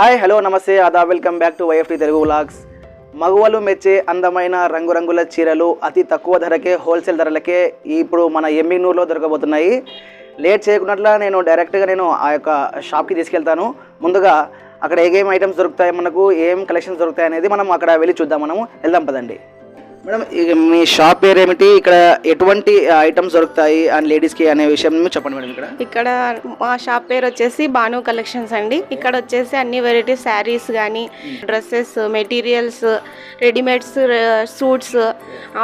Hi hello నమస్తే అదా welcome back to YFT Telugu vlogs. మగవాళ్ళు మెచ్చే అందమైన రంగురంగుల చీరలు అతి తక్కువ ధరకే హోల్సేల్ ధరలకే ఇప్పుడు మన ఎమ్మిగ్నూరులో దొరకబోతున్నాయి. లేట్ చేయకున్నట్ల నేను డైరెక్ట్గా నేను ఆ యొక్క షాప్కి తీసుకెళ్తాను. ముందుగా అక్కడ ఏమేమి ఐటమ్స్ దొరుకుతాయి మనకు ఏం కలెక్షన్స్ దొరుకుతాయి అనేది మనం అక్కడ వెళ్ళి చూద్దాం మనము. వెళ్దాం పదండి. మేడం మీ షాప్ పేరు ఏమిటి? ఇక్కడ ఎటువంటి ఐటమ్స్ దొరుకుతాయి? అండ్ లేడీస్కి అనే విషయం చెప్పండి మేడం ఇక్కడ. ఇక్కడ మా షాప్ పేరు వచ్చేసి భాను కలెక్షన్స్ అండి. ఇక్కడ వచ్చేసి అన్ని వెరైటీ శారీస్ కానీ dresses materials readymades suits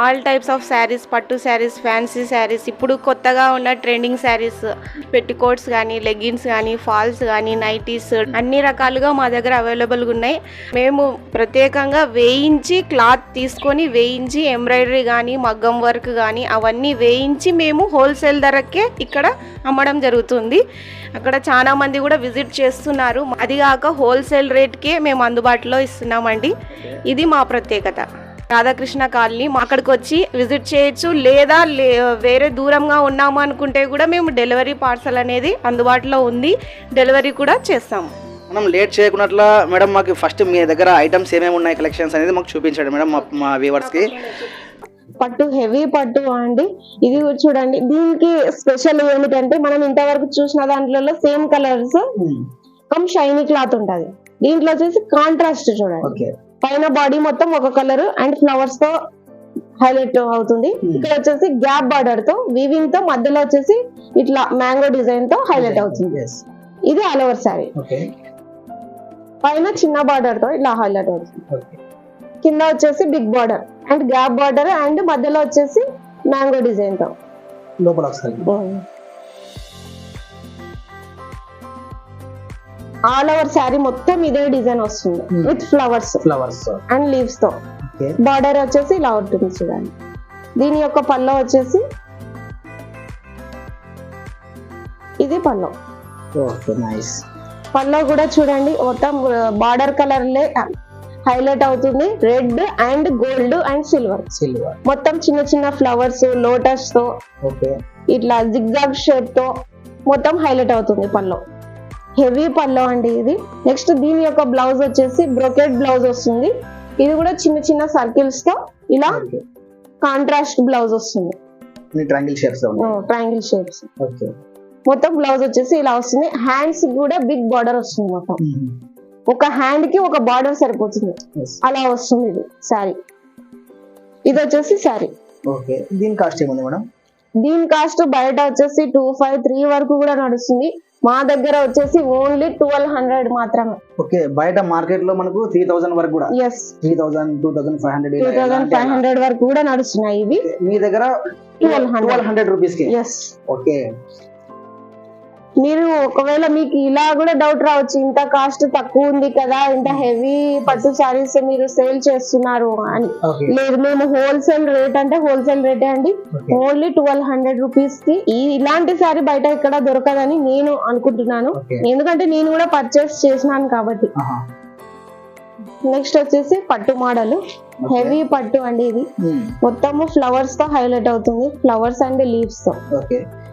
all types of saris పట్టు శారీస్ ఫ్యాన్సీ శారీస్ ఇప్పుడు కొత్తగా ఉన్న ట్రెండింగ్ శారీస్ పెట్టికోట్స్ కానీ లెగ్గిన్స్ కానీ ఫాల్స్ కానీ నైటీస్ అన్ని రకాలుగా మా దగ్గర అవైలబుల్గా ఉన్నాయి. మేము ప్రత్యేకంగా వేయించి క్లాత్ తీసుకొని వేయించి ఎంబ్రాయిడరీ కానీ మగ్గం వర్క్ కానీ అవన్నీ వేయించి మేము హోల్సేల్ ధరకే ఇక్కడ అమ్మడం జరుగుతుంది. అక్కడ చాలా మంది కూడా విజిట్ చేస్తున్నారు. అది కాక హోల్సేల్ రేట్కే మేము అందుబాటులో ఇస్తున్నామండి. ఇది మా ప్రత్యేకత. రాధాకృష్ణ కాలనీ మా అక్కడికి వచ్చి విజిట్ చేయొచ్చు. లేదా లే వేరే దూరంగా ఉన్నాము అనుకుంటే కూడా మేము డెలివరీ పార్సల్ అనేది అందుబాటులో ఉంది. డెలివరీ కూడా చేస్తాము. మనం లేట్ చేయకున్నట్ల మేడం మాకు ఫస్ట్ మీ దగ్గర ఐటమ్స్ ఏమేమి ఉన్నాయి కలెక్షన్స్ అనేది మాకు చూపించండి మేడం మా మా వ్యూవర్స్కి పట్టు హెవీ పట్టు అండి. ఇది చూడండి దీనికి స్పెషల్ ఏమిటంటే మనం ఇంతవరకు చూసిన దాంట్లో same colours come shiny cloth ఉంటది. దీంట్లో వచ్చేసి కాంట్రాస్ట్ చూడండి. ఓకే పైన బాడీ మొత్తం ఒక కలర్ అండ్ ఫ్లవర్స్తో హైలైట్ అవుతుంది. ఇక్కడ వచ్చేసి గ్యాప్ బార్డర్తో వీవింగ్తో మధ్యలో వచ్చేసి ఇట్లా మ్యాంగో డిజైన్తో హైలైట్ అవుతుంది. ఇది ఆల్ ఓవర్ సారీ ఓకే పైన చిన్న బార్డర్తో ఇలా హైలైట్ అవుతుంది. కింద వచ్చేసి big border and gap border and మధ్యలో వచ్చేసి మ్యాంగో డిజైన్తో. లోపల ఆల్ ఓవర్ శారీ మొత్తం ఇదే డిజైన్ వస్తుంది. విత్ ఫ్లవర్స్ ఫ్లవర్స్ అండ్ లీవ్స్తో. బార్డర్ వచ్చేసి ఇలా ఉంటుంది చూడండి. దీని యొక్క పల్లో వచ్చేసి ఇది పల్లో. ఓకే నైస్ పల్లో కూడా చూడండి. మొత్తం బార్డర్ కలర్ లే హైలైట్ అవుతుంది. Red and gold and silver silver మొత్తం చిన్న చిన్న ఫ్లవర్స్ లోటస్తో ఇట్లా జిగ్జాగ్ షేప్తో మొత్తం హైలైట్ అవుతుంది పల్లో హెవీ పల్లో అండి ఇది. నెక్స్ట్ దీని యొక్క బ్లౌజ్ వచ్చేసి బ్రొకెట్ బ్లౌజ్ వస్తుంది. ఇది కూడా చిన్న చిన్న సర్కిల్స్తో ఇలా కాంట్రాస్ట్ బ్లౌజ్ వస్తుంది. Triangle shapes triangle shapes okay. మొత్తం బ్లౌజ్ వచ్చేసి ఇలా వస్తుంది. హ్యాండ్స్ కూడా బిగ్ బార్డర్ వస్తుంది మొత్తం. ఒక హ్యాండ్కి ఒక బార్డర్ సరిపోతుంది. అలా వస్తుంది ఇది శారీ ఇది వచ్చేసి శారీ ఓకే. దీని కాస్ట్ ఏముంది మేడం? దీని కాస్ట్ బయట వచ్చేసి టూ ఫైవ్ త్రీ వరకు కూడా నడుస్తుంది. మా దగ్గర వచ్చేసి ఓన్లీ ట్వెల్వ్ హండ్రెడ్ మాత్రమే. ఓకే. బయట మార్కెట్లో మనకు త్రీ థౌసండ్ వరకు కూడా? Yes three thousand two thousand five hundred two thousand five hundred వరకు కూడా నడుస్తున్నాయి ఇవి. మీ దగ్గర 1200. ట్వెల్వ్ హండ్రెడ్ రూపీస్కి? Yes okay. మీరు ఒకవేళ మీకు ఇలా కూడా డౌట్ రావచ్చు ఇంత కాస్ట్ తక్కువ ఉంది కదా ఇంత హెవీ పట్టు శారీస్ మీరు సేల్ చేస్తున్నారు అని. లేదు మేము హోల్సేల్ రేట్ అంటే హోల్సేల్ రేటే అండి. ఓన్లీ ట్వెల్వ్ హండ్రెడ్ రూపీస్కి ఈ ఇలాంటి సారీ బయట ఇక్కడ దొరకదని నేను అనుకుంటున్నాను. ఎందుకంటే నేను కూడా పర్చేస్ చేసినాను కాబట్టి. నెక్స్ట్ వచ్చేసి పట్టు మోడల్. హెవీ పట్టు అండి ఇది. మొత్తము ఫ్లవర్స్తో హైలైట్ అవుతుంది. ఫ్లవర్స్ అండ్ లీవ్స్తో.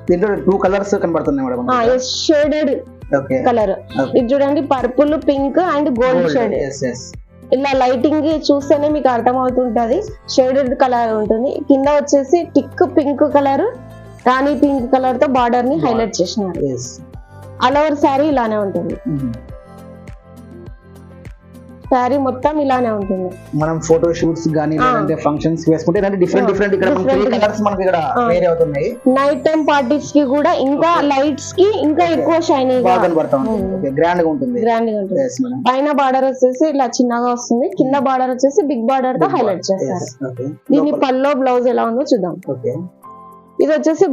దీంట్లో టూ కలర్స్ కనబడుతున్నాయి మేడం షేడెడ్ ఓకే కలర్ ఇది చూడండి purple pink and gold shade ఇలా లైటింగ్ చూస్తేనే మీకు అర్థం అవుతుంటది షేడెడ్ కలర్ ఉంటుంది. కింద వచ్చేసి టిక్ పింక్ కలర్ రాణి పింక్ కలర్తో బార్డర్ని హైలైట్ చేసినారు. ఆల్ ఓవర్ శారీ ఇలానే ఉంటుంది. శారీ మొత్తం ఇలానే ఉంటుంది. మనం ఫోటో షూట్స్ గానీ. లేదంటే ఫంక్షన్స్ వేసుకుంటే ఇలాంటి డిఫరెంట్ డిఫరెంట్ ఇక్కడ త్రీ కలర్స్ మనకి ఇక్కడ. వేరే అవుతున్నాయి. నైట్ టైం పార్టీస్కి కూడా ఇంకా లైట్స్కి ఇంకా. ఎక్కువ షైనింగ్ బాగా కనబడతా గ్రాండ్గా ఉంటుంది. గ్రాండ్గా ఉంటుంది. పైన బార్డర్ వచ్చేసి ఇలా చిన్నగా వస్తుంది. కింద బార్డర్ వచ్చేసి బిగ్ బార్డర్తో హైలైట్ చేస్తారు. ఓకే దీని పల్లో బ్లౌజ్ ఎలా ఉందో చూద్దాం. ఓకే ఇది వచ్చేసి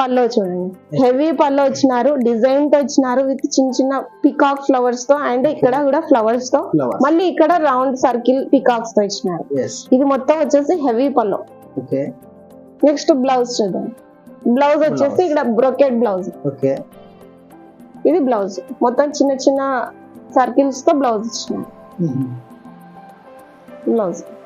పల్లో చూడండి. హెవీ పల్లో వచ్చినారు డిజైన్తో వచ్చినారు విత్ చిన్న చిన్న పికాక్ ఫ్లవర్స్తో అండ్ ఇక్కడ కూడా ఫ్లవర్స్తో. మళ్ళీ ఇక్కడ రౌండ్ సర్కిల్ పికాక్స్తో ఇచ్చినారు. ఇది మొత్తం వచ్చేసి హెవీ పల్లో నెక్స్ట్ బ్లౌజ్ చూద్దాం. బ్లౌజ్ వచ్చేసి. ఇక్కడ బ్రొకెట్ బ్లౌజ్ ఇది బ్లౌజ్ మొత్తం చిన్న చిన్న సర్కిల్స్తో బ్లౌజ్ ఇచ్చినారు. Blouse front.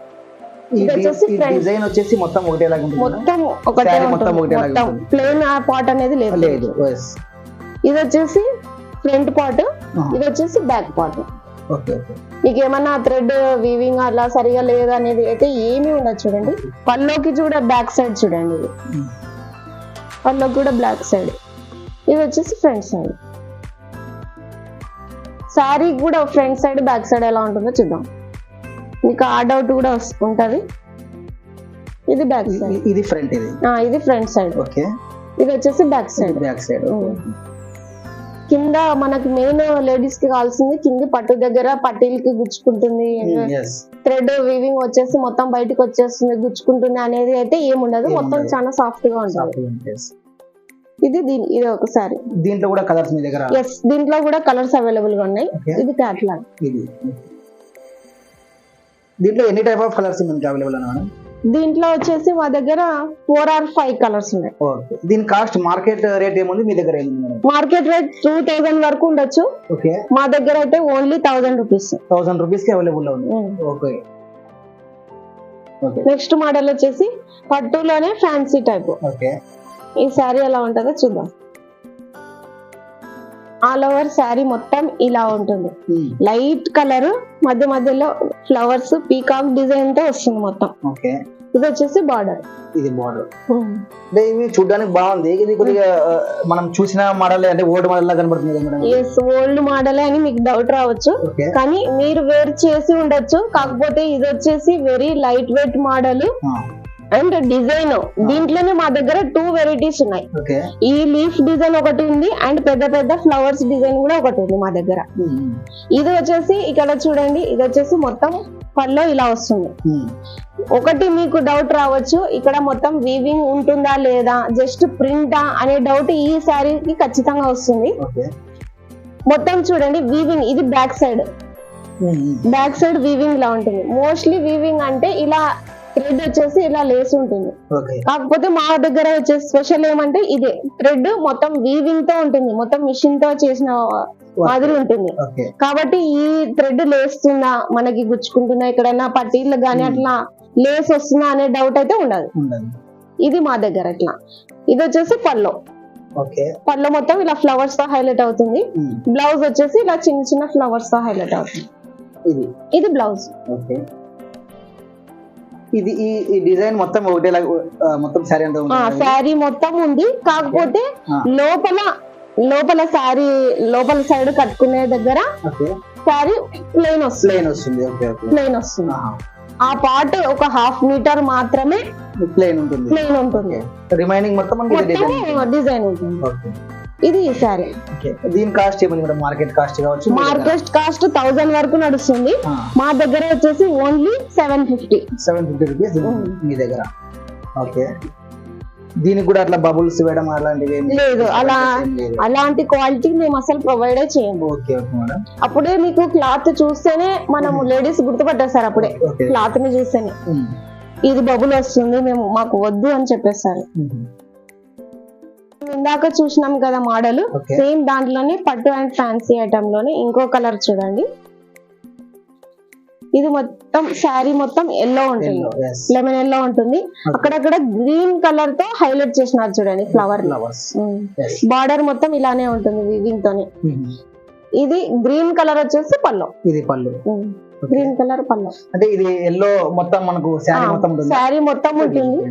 డిజైన్ వచ్చేసి మొత్తం ఒకటేలాగా ఉంటుంది మొత్తం ఒకటే మొత్తం ఒకటేలాగా. ప్లేన్ ఆ పార్ట్ అనేది లేదు. లేదు ఇది వచ్చేసి ఫ్రంట్ పార్ట్ ఇది వచ్చేసి బ్యాక్ పార్ట్ మీకు ఏమన్నా థ్రెడ్ వీవింగ్ అలా సరిగా లేదు అనేది అయితే ఏమీ ఉండదు చూడండి. పల్లోకి కూడా బ్యాక్ సైడ్ చూడండి ఇది. పల్లోకి కూడా బ్లాక్ సైడ్ ఇది వచ్చేసి ఫ్రంట్ సైడ్ శారీ కూడా ఫ్రంట్ సైడ్ బ్యాక్ సైడ్ ఎలా ఉంటుందో చూద్దాం. మీకు ఆ డౌట్ కూడా ఉంటది ఇది బ్యాక్ సైడ్. ఇది ఫ్రంట్ ఇది? ఇది ఫ్రంట్ సైడ్. ఓకే. ఇది వచ్చేసి బ్యాక్ సైడ్. బ్యాక్ సైడ్ కింద మనకి మెయిన్ లేడీస్కి కావాల్సింది కింది పట్టు దగ్గర పట్టీలకి గుచ్చుకుంటుంది. ఎస్ థ్రెడ్ వీవింగ్ వచ్చేసి మొత్తం బయటకు వచ్చేస్తుంది గుచ్చుకుంటుంది అనేది అయితే ఏముండదు మొత్తం. చాలా సాఫ్ట్గా ఉంటుంది. ఇది దీని ఇది ఒకసారి. దీంట్లో కూడా కలర్స్ మీ దగ్గర? ఎస్ దీంట్లో కూడా కలర్స్ అవైలబుల్గా ఉన్నాయి. ఇది క్యాట్లాగ్ ఇది దీంట్లో ఎన్ని టైప్ ఆఫ్ కలర్స్ మనకి అవైలబుల్ అన్న మేడం దీంట్లో వచ్చేసి మా దగ్గర ఫోర్ ఆర్ ఫైవ్ కలర్స్ ఉన్నాయి. ఓకే దీని కాస్ట్ మార్కెట్ రేట్ ఏముంది? మీ దగ్గర ఏముంది madam market rate two thousand వరకు ఉండొచ్చు. ఓకే మా దగ్గర అయితే ఓన్లీ థౌసండ్ రూపీస్ థౌసండ్ రూపీస్కి అవైలబుల్ ఉంది. ఓకే ఓకే నెక్స్ట్ మోడల్ వచ్చేసి పట్టులోనే ఫ్యాన్సీ టైప్ ఓకే ఈ శారీ ఎలా ఉంటుందో చూద్దాం. ఆల్ ఓవర్ శారీ మొత్తం ఇలా ఉంటుంది. లైట్ కలర్ మధ్య మధ్యలో ఫ్లవర్స్ పీకాక్ డిజైన్తో వస్తుంది మొత్తం. ఇది వచ్చేసి బార్డర్. ఇది మోడల్ అంటే ఇవి చూడడానికి బాగుంది. ఇది కొద్దిగా ఆ, మనం చూసిన మోడల్ అంటే ఓల్డ్ మోడల్ లా కనబడుతుంది ఎస్ ఓల్డ్ మోడల్ అని మీకు డౌట్ రావచ్చు. కానీ మీరు వేర్ చేసి ఉండొచ్చు. కాకపోతే ఇది వచ్చేసి very light weight model and design దీంట్లోనే మా దగ్గర టూ వెరైటీస్ ఉన్నాయి. ఈ లీఫ్ డిజైన్ ఒకటి ఉంది అండ్ పెద్ద పెద్ద ఫ్లవర్స్ డిజైన్ కూడా ఒకటి ఉంది మా దగ్గర. ఇది వచ్చేసి ఇక్కడ చూడండి ఇది వచ్చేసి మొత్తం పల్లో ఇలా వస్తుంది. ఒకటి మీకు డౌట్ రావచ్చు ఇక్కడ మొత్తం వీవింగ్ ఉంటుందా లేదా జస్ట్ ప్రింటా అనే డౌట్ ఈ శారీకి ఖచ్చితంగా వస్తుంది. మొత్తం చూడండి వీవింగ్ ఇది back side back side weaving లా ఉంటుంది. మోస్ట్లీ వీవింగ్ అంటే ఇలా థ్రెడ్ వచ్చేసి ఇలా లేసి ఉంటుంది. కాకపోతే మా దగ్గర వచ్చేసి స్పెషల్ ఏమంటే ఇదే. థ్రెడ్ మొత్తం వీవింగ్తో ఉంటుంది. మొత్తం మిషన్తో చేసిన మాదిరి ఉంటుంది. కాబట్టి ఈ థ్రెడ్ లేస్తుందా మనకి గుచ్చుకుంటుందా ఎక్కడైనా పట్టీలు గానీ అట్లా లేస్ వస్తుందా అనే డౌట్ అయితే ఉండదు. ఇది మా దగ్గర అట్లా. ఇది వచ్చేసి పల్లో ఓకే పల్లో మొత్తం ఇలా ఫ్లవర్స్తో హైలైట్ అవుతుంది. బ్లౌజ్ వచ్చేసి ఇలా చిన్న చిన్న ఫ్లవర్స్తో హైలైట్ అవుతుంది. ఇది. ఇది బ్లౌజ్ ఓకే ఇది ఈ డిజైన్ మొత్తం ఒకటేలా మొత్తం సారీ అంతా ఉంటుంది శారీ మొత్తం ఉంది. కాకపోతే. లోపల లోపల శారీ లోపల సైడ్ కట్టుకునే దగ్గర శారీ ప్లెయిన్ వస్తుంది. ప్లేన్ వస్తుంది. ప్లెయిన్ వస్తుంది. ఆ పార్ట్ ఒక హాఫ్ మీటర్ మాత్రమే ప్లేన్ ఉంటుంది. ప్లెయిన్ ఉంటుంది. రిమైనింగ్ మొత్తం డిజైన్ ఉంటుంది. ఇది ఈ ఓకే. దీని కాస్ట్ మేడం? మార్కెట్ కాస్ట్ కావచ్చు మార్కెట్ కాస్ట్ థౌసండ్ వరకు నడుస్తుంది. మా దగ్గర వచ్చేసి only seven fifty seven fifty rupees. మీ దగ్గర. ఓకే. దీనికి కూడా అట్లా బబుల్స్ వేయడం అలాంటివి లేదు, అలా-. అలాంటి క్వాలిటీ మేము అసలు ప్రొవైడ్ చేయము అప్పుడే మీకు క్లాత్ చూస్తేనే మనం లేడీస్ గుర్తుపట్టేస్తారు అప్పుడే. క్లాత్ని చూస్తేనే. Mm. ఇది బబుల్ వస్తుంది మేము మాకు వద్దు అని చెప్పేస్తారు. Mhm. ఇందాక చూసినాం కదా మోడల్. సేమ్ దాంట్లోనే పట్టు అండ్ ఫ్యాన్సీ ఐటమ్లోనే ఇంకో కలర్ చూడండి. ఇది మొత్తం శారీ మొత్తం ఎల్లో ఉంటుంది. లెమన్ ఎల్లో ఉంటుంది. అక్కడక్కడ గ్రీన్ కలర్తో హైలైట్ చేసినారు చూడండి ఫ్లవర్. బార్డర్ మొత్తం ఇలానే ఉంటుంది వీవింగ్ తోని. Mhm. ఇది గ్రీన్ కలర్ వచ్చేసి పల్లో ఇది పళ్ళు. గ్రీన్ కలర్ పల్లో అంటే ఇది ఎల్లో మొత్తం మనకు శారీ మొత్తం ఉంటుంది?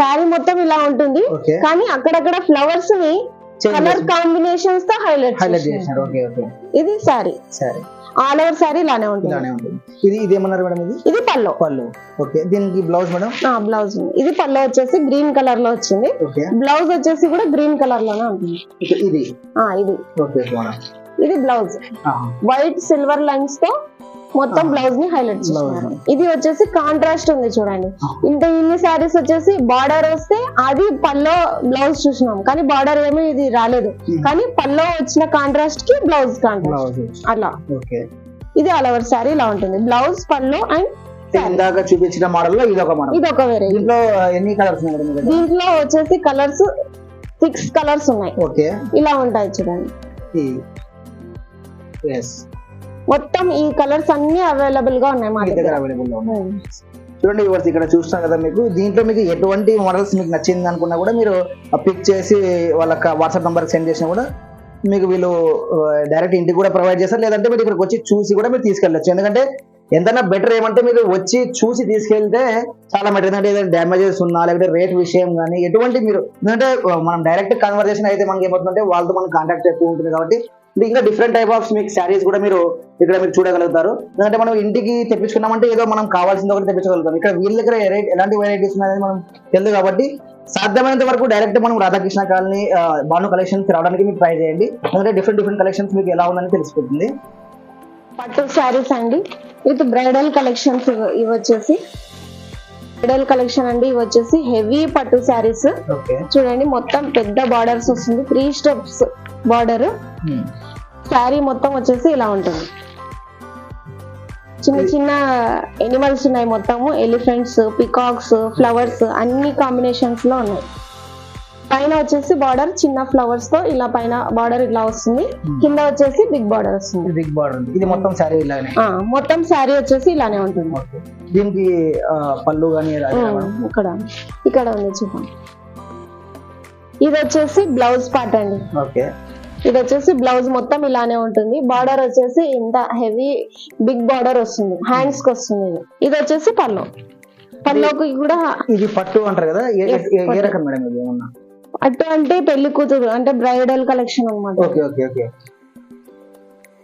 శారీ మొత్తం ఇలా ఉంటుంది. కానీ అక్కడక్కడ ఫ్లవర్స్ని కలర్ కాంబినేషన్స్తో హైలైట్ హైలైట్ చేసినారు ఓకే ఓకే ఇది శారీ. సరే ఆల్ ఓవర్ శారీ ఇలానే ఉంటుంది. ఇది ఇది ఏమన్నారు మేడం ఇది? ఇది పల్లో పళ్ళు. ఓకే దీనికి బ్లౌజ్ మేడం? బ్లౌజ్ ఇది పల్లో వచ్చేసి గ్రీన్ కలర్లో వచ్చింది. బ్లౌజ్ వచ్చేసి కూడా గ్రీన్ కలర్లోనే ఉంటుంది. ఇది? ఆ, ఇది. ఓకే మేడం ఇది బ్లౌజ్. వైట్ సిల్వర్ లైన్స్తో మొత్తం. బ్లౌజ్ని హైలైట్ చేస్తున్నారు. ఇది వచ్చేసి కాంట్రాస్ట్ ఉంది చూడండి. ఇంత ఇన్ని శారీస్ వచ్చేసి బార్డర్ వస్తే అది పల్లో బ్లౌజ్ చూసినాం. కానీ బార్డర్ ఏమీ ఇది రాలేదు. Hmm. కానీ పల్లో వచ్చిన కాంట్రాస్ట్కి బ్లౌజ్ కాంట్రాస్ట్ అలా ఓకే. ఇది ఆల్ ఓవర్ శారీ ఇలా ఉంటుంది. బ్లౌజ్ పళ్ళు అండ్ ఇందాక చూపించిన మోడల్లో ఇది ఒక మోడల్ ఇది ఒక వెరైటీ దీంట్లో ఎన్ని కలర్స్ ఉన్నాయి? దీంట్లో వచ్చేసి కలర్స్ సిక్స్ కలర్స్ ఉన్నాయి. ఓకే. ఇలా ఉంటాయి చూడండి. ఎస్ మొత్తం ఈ కలర్స్ అన్ని అవైలబుల్గా ఉన్నాయి మా దగ్గర అవైలబుల్లో ఉన్నాయి. ఉమ్. చూడండి ఇవర్స్ ఇక్కడ చూస్తాం కదా మీకు. దీంట్లో మీకు ఎటువంటి మోడల్స్ మీకు నచ్చింది అనుకున్నా కూడా మీరు పిక్ చేసి వాళ్ళకి వాట్సాప్ నంబర్ సెండ్ చేసినా కూడా మీకు వీళ్ళు డైరెక్ట్ ఇంటికి కూడా ప్రొవైడ్ చేస్తారు. లేదంటే మీరు ఇక్కడికి వచ్చి చూసి కూడా మీరు తీసుకెళ్ళచ్చు. ఎందుకంటే ఎంతైనా బెటర్ ఏమంటే మీరు వచ్చి చూసి తీసుకెళ్తే చాలా బెటర్ ఎందుకంటే ఏదైనా డ్యామేజెస్ ఉన్నా లేకపోతే రేట్ విషయం కానీ ఎటువంటి మీరు ఎందుకంటే మనం డైరెక్ట్ కన్వర్జేషన్ అయితే మనకి ఏమవుతుందంటే వాళ్ళతో మనం కాంటాక్ట్ ఎక్కువ ఉంటుంది కాబట్టి ఇంకా డిఫరెంట్ టైప్ ఆఫ్ మీకు శారీస్ కూడా మీరు ఇక్కడ మీరు చూడగలుగుతారు. ఎందుకంటే మనం ఇంటికి తెప్పించుకున్నామంటే ఏదో మనం కావాల్సింది ఒకటి తెప్పించగలుగుతాం. ఇక్కడ వీళ్ళ దగ్గర ఎలాంటి వెరైటీస్ ఉన్నాయని మనం తెలియదు కాబట్టి సాధ్యమైనంత వరకు డైరెక్ట్ మనం రాధాకృష్ణ కాలనీ భాను కలెక్షన్స్ రావడానికి మీరు ట్రై చేయండి. ఎందుకంటే డిఫరెంట్ డిఫరెంట్ కలెక్షన్స్ మీకు ఎలా ఉందని తెలిసిపోతుంది. పట్టు శారీస్ అండి. విత్ బ్రైడల్ కలెక్షన్స్ ఇవి వచ్చేసి బ్రైడల్ కలెక్షన్ అండి. ఇవి వచ్చేసి హెవీ పట్టు శారీస్ చూడండి మొత్తం పెద్ద బార్డర్స్ వస్తుంది. త్రీ స్టెప్స్ బార్డర్ శారీ మొత్తం వచ్చేసి ఇలా ఉంటుంది. చిన్న చిన్న ఎనిమల్స్ ఉన్నాయి మొత్తము. ఎలిఫెంట్స్ పికాక్స్ ఫ్లవర్స్ అన్ని కాంబినేషన్స్లో ఉన్నాయి. పైన వచ్చేసి బార్డర్ చిన్న ఫ్లవర్స్తో ఇలా పైన బార్డర్ ఇలా వస్తుంది. కింద వచ్చేసి బిగ్ బార్డర్ వస్తుంది. బిగ్ బార్డర్ ఇది మొత్తం శారీ ఇలానే? మొత్తం శారీ వచ్చేసి ఇలానే ఉంటుంది. దీనికి పళ్ళు కానీ ఇక్కడ ఇక్కడ ఉంది చూడండి ఇది వచ్చేసి బ్లౌజ్ పార్ట్ అండి. ఓకే. ఇది వచ్చేసి బ్లౌజ్ మొత్తం ఇలానే ఉంటుంది. బార్డర్ వచ్చేసి ఇంత హెవీ బిగ్ బార్డర్ వస్తుంది. హ్యాండ్స్కి వస్తుంది ఇది. ఇది వచ్చేసి పల్లో పల్లోకి కూడా ఇది పట్టు అంటారు కదా? ఏ-. రకం మేడం ఇది ఏమన్నా? అటు అంటే పెళ్ళి కూతురు అంటే బ్రైడల్ కలెక్షన్ అనమాట ఓకే ఓకే ఓకే.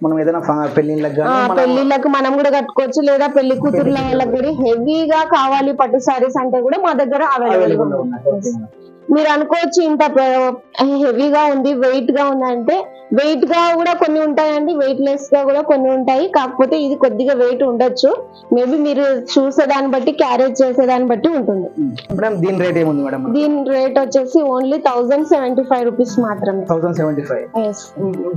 మనం ఏదైనా పెళ్ళిళ్ళకి మనం కూడా కట్టుకోవచ్చు లేదా పెళ్ళి కూతుర్ల వాళ్ళకి కూడా. హెవీగా కావాలి పట్టు సారీస్ అంటే కూడా మా దగ్గర అవైలబుల్ మీరు అనుకోవచ్చు ఇంత హెవీగా ఉంది వెయిట్గా ఉంది అంటే వెయిట్గా కూడా కొన్ని ఉంటాయండి వెయిట్ లెస్గా కూడా కొన్ని ఉంటాయి. కాకపోతే ఇది కొద్దిగా వెయిట్ ఉండొచ్చు. మేబీ మీరు చూసే దాన్ని బట్టి క్యారేజ్ చేసే దాన్ని బట్టి ఉంటుంది. మేడం దీని రేట్ ఏముంది మేడం దీని రేట్ వచ్చేసి only thousand seventy five rupees మాత్రమే thousand seventy five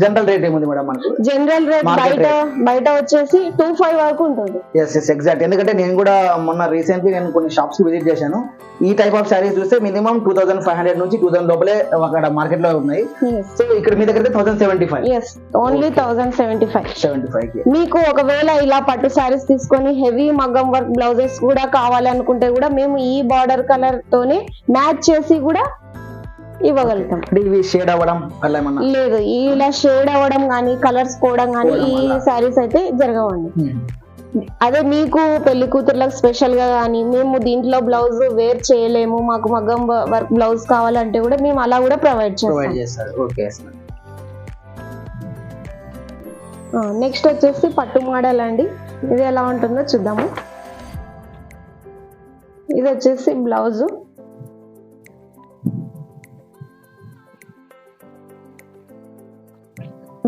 general rate ఏముంది మేడం మనకు? జనరల్ రేట్ బయట బయట వచ్చేసి టూ ఫైవ్ వరకు ఉంటుంది. ఎస్ ఎస్ ఎగ్జాక్ట్ ఎందుకంటే నేను కూడా మొన్న రీసెంట్లీ నేను కొన్ని షాప్స్ విజిట్ చేశాను. ఈ టైప్ ఆఫ్ శారీస్ చూస్తే minimum two thousand five hundred నుంచి టూ థౌసండ్ లోపలే అక్కడ మార్కెట్లో ఉన్నాయి. సో ఇక్కడ మీ దగ్గర thousand seventy five only thousand seventy five seventy five మీకు ఒకవేళ ఇలా పట్టు శారీస్ తీసుకొని హెవీ మగ్గం వర్క్ బ్లౌజెస్ కూడా కావాలి అనుకుంటే కూడా మేము ఈ బార్డర్ కలర్ తోనే మ్యాచ్ చేసి కూడా ఇవ్వగలుగుతాం. ఇవి షేడ్ అవ్వడం లేదు ఇలా షేడ్ అవ్వడం కానీ కలర్స్ పోవడం కానీ ఈ. శారీస్ అయితే జరగవండి. అదే మీకు పెళ్ళి కూతుర్లకు స్పెషల్గా కానీ మేము దీంట్లో బ్లౌజ్ వేర్ చేయలేము మాకు మగ్గం వర్క్ బ్లౌజ్ కావాలంటే కూడా మేము అలా కూడా ప్రొవైడ్ ప్రొవైడ్ చేస్తాం చేస్తారు. ఓకే నెక్స్ట్ వచ్చేసి పట్టు మోడల్ అండి. ఇది ఎలా ఉంటుందో చూద్దాము. ఇది వచ్చేసి బ్లౌజ్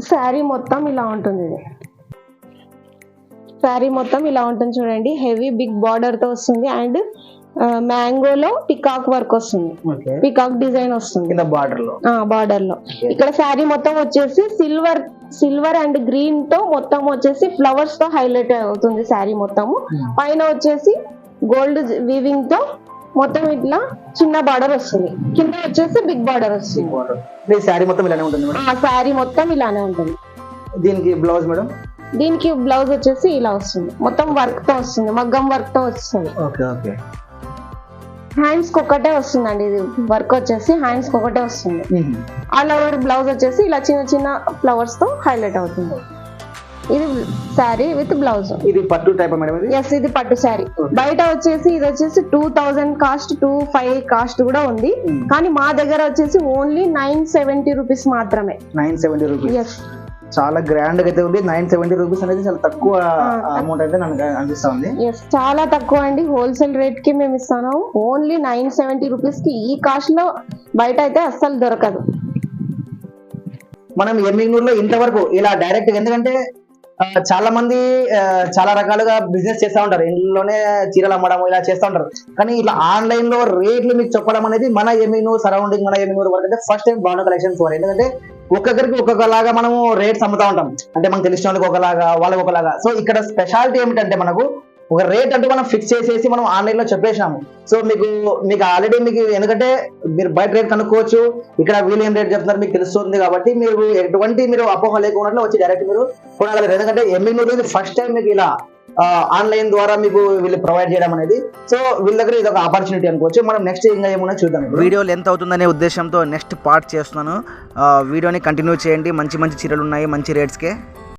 శారీ మొత్తం ఇలా ఉంటుంది. ఇది శారీ మొత్తం ఇలా ఉంటుంది చూడండి. హెవీ బిగ్ బార్డర్తో వస్తుంది. అండ్ మ్యాంగోలో పికాక్ వర్క్ వస్తుంది. పికాక్ డిజైన్ వస్తుంది. బార్డర్లో. బార్డర్లో. ఇక్కడ శారీ మొత్తం వచ్చేసి సిల్వర్ సిల్వర్ అండ్ గ్రీన్తో మొత్తం వచ్చేసి ఫ్లవర్స్తో హైలైట్ అవుతుంది శారీ మొత్తము. పైన వచ్చేసి గోల్డ్ వీవింగ్తో మొత్తం ఇట్లా చిన్న బార్డర్ వస్తుంది. కింద వచ్చేసి బిగ్ బార్డర్ వస్తుంది. శారీ మొత్తం ఇలానే ఉంటుంది శారీ మొత్తం ఇలానే ఉంటుంది. దీనికి బ్లౌజ్ మేడం? దీనికి బ్లౌజ్ వచ్చేసి ఇలా వస్తుంది. మొత్తం వర్క్తో వస్తుంది. మగ్గం వర్క్తో వస్తుంది. Okay okay. హ్యాండ్స్కి ఒకటే వస్తుందండి ఇది. వర్క్ వచ్చేసి హ్యాండ్స్కి ఒకటే వస్తుంది. ఆల్ ఓవర్ బ్లౌజ్ వచ్చేసి ఇలా చిన్న చిన్న ఫ్లవర్స్తో హైలైట్ అవుతుంది. ఇది శారీ విత్ బ్లౌజ్ ఇది పట్టు టైప్ ఎస్ ఇది? పట్టు శారీ బయట వచ్చేసి ఇది వచ్చేసి two thousand cost two five cost కూడా ఉంది. కానీ మా దగ్గర వచ్చేసి ఓన్లీ నైన్ సెవెంటీ రూపీస్ మాత్రమే. నైన్ సెవెంటీ రూపీస్ చాలా గ్రాండ్గా అయితే ఉంది. నైన్ సెవెంటీ రూపీస్ అనేది చాలా తక్కువ అమౌంట్ అయితే నాకు అనిపిస్తా ఉంది ఎస్ చాలా తక్కువ అండి. హోల్సేల్ రేట్కి మేము ఇస్తాను. ఓన్లీ నైన్ సెవెంటీ రూపీస్కి ఈ కాస్ట్లో బయట అయితే అస్సలు దొరకదు. మనం ఎమ్మిగ్నూరులో ఇంతవరకు ఇలా డైరెక్ట్ ఎందుకంటే చాలా మంది చాలా రకాలుగా బిజినెస్ చేస్తూ ఉంటారు. ఇంట్లోనే చీరలు అమ్మడం ఇలా చేస్తూ ఉంటారు. కానీ ఇలా ఆన్లైన్లో రేట్లు మీకు చెప్పడం అనేది మన ఎమ్మిగ్నూరు సరౌండింగ్ మన ఎమ్మిగ్నూరు వరకు అంటే ఫస్ట్ టైం బాగున్న కలెక్షన్స్ వారు ఎందుకంటే ఒక్కొక్కరికి ఒక్కొక్కలాగా మనము రేట్స్ అమ్ముతా ఉంటాం. అంటే మనకు తెలిసిన వాళ్ళకి ఒకలాగా వాళ్ళకి ఒకలాగా. సో ఇక్కడ స్పెషాలిటీ ఏమిటంటే మనకు ఒక రేట్ అంటూ మనం ఫిక్స్ చేసేసి మనం ఆన్లైన్లో చెప్పేసాము సో మీకు మీకు ఆల్రెడీ మీకు ఎందుకంటే మీరు బయట రేట్ కనుక్కోవచ్చు. ఇక్కడ వీలు ఏం రేట్ చెప్తున్నారు మీకు తెలుస్తుంది కాబట్టి మీరు ఎటువంటి మీరు అపోహ లేకుండా వచ్చి డైరెక్ట్ మీరు కొనగలరు ఎందుకంటే ఎమ్మిగ్నూరు ఫస్ట్ టైం మీకు ఇలా ఆన్లైన్ ద్వారా మీకు వీళ్ళు ప్రొవైడ్ చేయడం అనేది. సో వీళ్ళ దగ్గర ఇది ఒక ఆపర్చునిటీ అనుకోవచ్చు. మనం నెక్స్ట్ ఇంకా ఏమైనా చూద్దాం వీడియో లెంత్ అవుతుందనే ఉద్దేశంతో నెక్స్ట్ పార్ట్ చేస్తున్నాను. వీడియోని కంటిన్యూ చేయండి. మంచి మంచి చీరలు ఉన్నాయి మంచి రేట్స్కే.